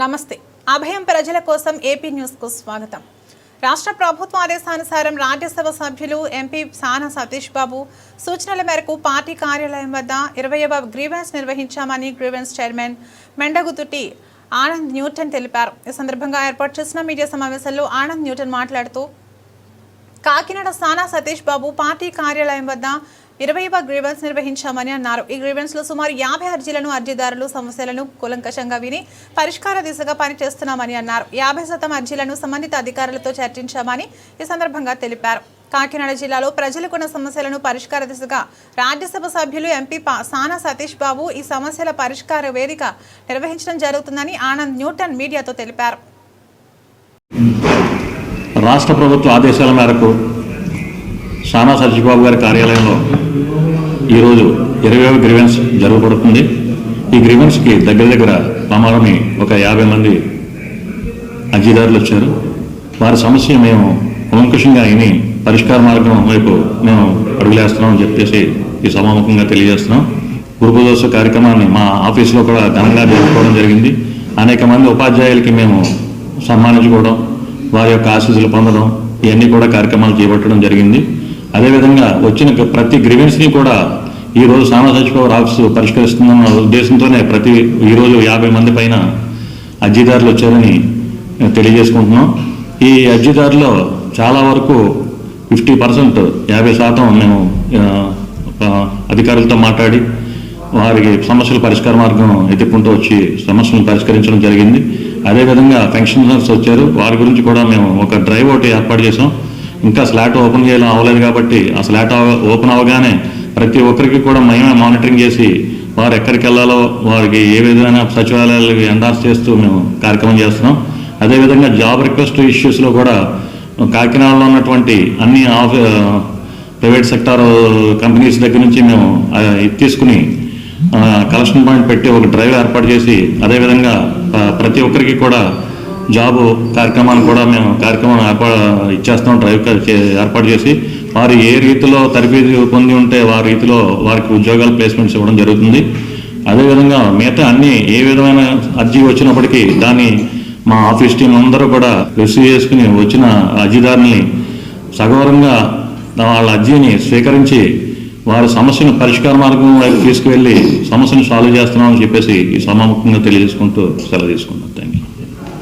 నమస్తే. అభయం ప్రజల కోసం ఏపీ న్యూస్కు స్వాగతం. రాష్ట్ర ప్రభుత్వ ఆదేశానుసారం రాజ్యసభ సభ్యులు ఎంపీ సానా సతీష్ బాబు సూచనల మేరకు పార్టీ కార్యాలయం వద్ద ఇరవైవ grievance నిర్వహించామని grievance chairman Mendaguthuti Anand Newton తెలిపారు. ఈ సందర్భంగా ఏర్పాటు చేసిన మీడియా సమావేశంలో ఆనంద్ న్యూటన్ మాట్లాడుతూ కాకినాడ సానా సతీష్ బాబు పార్టీ కార్యాలయం వద్ద ఇరవైవ గ్రీవెన్స్ నిర్వహించామని అన్నారు. ఈ గ్రీవెన్స్లో సుమారు యాభై అర్జీలను అర్జీదారులు సమస్యలను కూలంకషంగా విని పరిష్కార దిశగా పనిచేస్తున్నామని అన్నారు. యాభై శాతం అర్జీలను సంబంధిత అధికారులతో చర్చించామని ఈ సందర్భంగా తెలిపారు. కాకినాడ జిల్లాలో ప్రజలకున్న సమస్యలను పరిష్కార దిశగా రాజ్యసభ సభ్యులు ఎంపీ సానా సతీష్ బాబు ఈ సమస్యల పరిష్కార వేదిక నిర్వహించడం జరుగుతుందని ఆనంద్ న్యూటన్ మీడియాతో తెలిపారు. రాష్ట్ర ప్రభుత్వ ఆదేశాల మేరకు సానా సత్యబాబు గారి కార్యాలయంలో ఈరోజు ఇరవై గ్రీవెన్స్ జరగబడుతుంది. ఈ గ్రీవెన్స్కి దగ్గర దగ్గర ప్రమాణమి ఒక యాభై మంది అర్జీదారులు వచ్చారు. వారి సమస్య మేము కూలంకషంగా అయిని పరిష్కార మార్గం వైపు మేము అడుగులేస్తున్నామని చెప్పేసి ఈ సమాముఖంగా తెలియజేస్తున్నాం. గురుపుదోస కార్యక్రమాన్ని మా ఆఫీసులో కూడా ఘనంగా జరుపుకోవడం జరిగింది. అనేక మంది ఉపాధ్యాయులకి మేము సన్మానించుకోవడం వారి యొక్క ఆశీస్సులు పొందడం ఇవన్నీ కూడా కార్యక్రమాలు చేపట్టడం జరిగింది. అదేవిధంగా వచ్చిన ప్రతి గ్రీవెన్స్ని కూడా ఈరోజు సామా సానా సచివాలయ ఆఫీసు పరిష్కరిస్తుందన్న ఉద్దేశంతోనే ప్రతి ఈరోజు యాభై మంది పైన అర్జీదారులు వచ్చారని తెలియజేసుకుంటున్నాం. ఈ అర్జీదారులో చాలా వరకు ఫిఫ్టీ పర్సెంట్ యాభై శాతం మేము అధికారులతో మాట్లాడి వారికి సమస్యల పరిష్కార మార్గం ఎత్తుకుంటూ వచ్చి సమస్యలను పరిష్కరించడం జరిగింది. అదేవిధంగా పెన్షనర్స్ వచ్చారు. వారి గురించి కూడా మేము ఒక డ్రైవ్ ఒకటి ఏర్పాటు చేసాం ఇంకా స్లాట్ ఓపెన్ చేయడం అవ్వలేదు కాబట్టి ఆ స్లాట్ అవ- ఓపెన్ అవ్వగానే ప్రతి ఒక్కరికి కూడా మేమే మానిటరింగ్ చేసి వారు ఎక్కడికి వెళ్ళాలో వారికి ఏ విధమైన సచివాలయాలకు ఎండార్స్ చేస్తూ మేము కార్యక్రమం చేస్తున్నాం. అదేవిధంగా జాబ్ రిక్వెస్ట్ ఇష్యూస్లో కూడా కాకినాడలో ఉన్నటువంటి అన్ని ఆఫీ ప్రైవేట్ సెక్టార్ కంపెనీస్ దగ్గర నుంచి మేము తీసుకుని కలెక్షన్ పాయింట్ పెట్టి ఒక డ్రైవ్ ఏర్పాటు చేసి అదేవిధంగా ప్రతి ఒక్కరికి కూడా జాబ్ కార్యక్రమాన్ని కూడా మేము కార్యక్రమం ఏర్పా ఇచ్చేస్తాం డ్రైవ్ చే- ఏర్పాటు చేసి వారు ఏ రీతిలో తరబేది పొంది ఉంటే వారి రీతిలో వారికి ఉద్యోగాలు ప్లేస్మెంట్స్ ఇవ్వడం జరుగుతుంది. అదేవిధంగా మిగతా అన్ని ఏ విధమైన అర్జీ వచ్చినప్పటికీ దాన్ని మా ఆఫీస్ టీం అందరూ కూడా రిసీవ్ చేసుకుని వచ్చిన అర్జీదారుని సగౌరవంగా వాళ్ళ అర్జీని స్వీకరించి వారి సమస్యను పరిష్కార మార్గం వైపు తీసుకువెళ్ళి సమస్యను సాల్వ్ చేస్తున్నామని చెప్పేసి ఈ సమాముఖంగా తెలియజేసుకుంటూ సెలవు తీసుకుంటాం థ్యాంక్ యూ